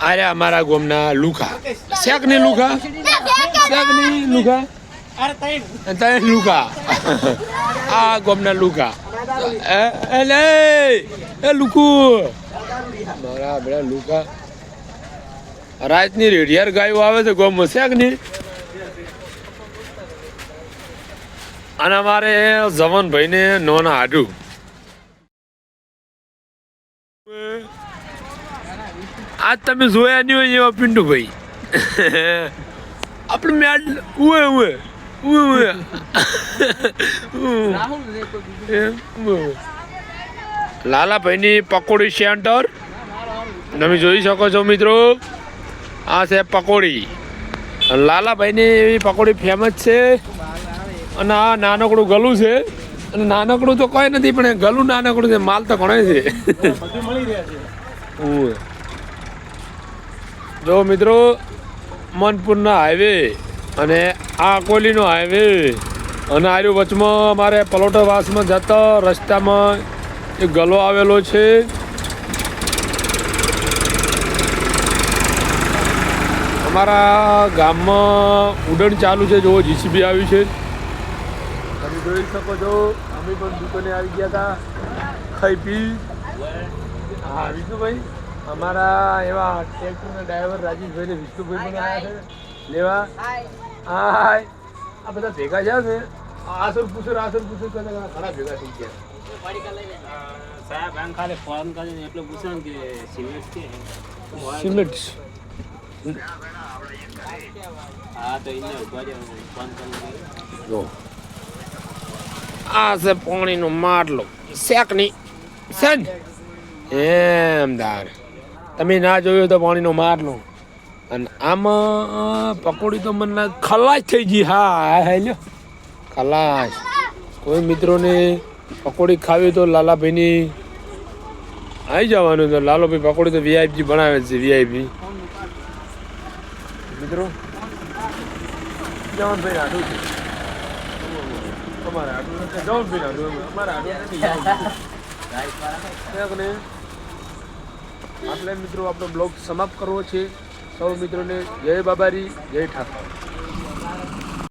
અરે અમારા ગોમના લુખા શેકની લુખા શેકની લુખા તને લુખા આ ગોમના લુખા એ એ લુકુ. મારા બધા લુખા રાતની રેડિયાર ગાયો આવે છે ગોમ શેકની અને અમારે જવનભાઈ ને નોના હાડું આજ તમે જોયા નહીં હોય એવા પિન્ટુભાઈ આપણે મેડ ઉએ ઉએ ઉએ ઉએ લાલાભાઈની પકોડી સેન્ટર. તમે જોઈ શકો છો મિત્રો. આ છે પકોડી. લાલાભાઈની એવી પકોડી ફેમસ છે. અને આ નાનકડું ગલું છે. અને નાનકડું તો કોઈ નથી, પણ ગલું નાનકડું છે. માલ તો ઘણો છે. જો મિત્રો, મનપુરના હાઈવે અને આ અકોલીનો હાઈવે અને આર્યું વચમાં અમારે પલોટરવાસમાં જતા રસ્તામાં એક ગલો આવેલો છે. અમારા ગામમાં ઉડણ ચાલુ છે જો જીસીબી આવ્યું છે. તમે જોઈ શકો છો, અમે પણ દુકાને આવી ગયા હતા, ખાઈ પી. હા, વિષ્ણુભાઈ? અમારા એવા ટ્રેક્ટરના ડ્રાઈવર રાજેશભાઈ ને વિષ્ણુભાઈ પણ આવ્યા છે. લેવા. હાય આ બધા ભેગા છે. ને આસર પૂછર આસર પૂછર કરતા ઘણા ભેગા થઈ ગયા. સાહેબ આમ ખાલી ફોન કરીને એટલું પૂછે કે સિમેન્ટ કે સિમેન્ટ હા તો એને ઊભા રહ્યો ફોન કરીને આ છે પાણીનો માટલો. શેકની. સન એમ દાર. તમે ના જોયું તો પાણીનો માટલો અને આમાં પકોડી તો મને ખલાસ થઈ ગઈ. હા હા લ્યો. ખલાસ. કોઈ મિત્રોને પકોડી ખાવી તો લાલાભાઈની આવી જવાનું તો લાલોભાઈ પકોડી તો વીઆઈપી બનાવે છે વીઆઈપી મિત્રો. જવાનભાઈ આટલું છે. અમારે આટલું નથી. જવાનભાઈ આટલું અમારે આટલું નથી. જવાનભાઈ. મિત્રો આપણો બ્લોગ સમાપ્ત કરવો છે સૌ મિત્રોને જય બાબારી જય ઠાકોર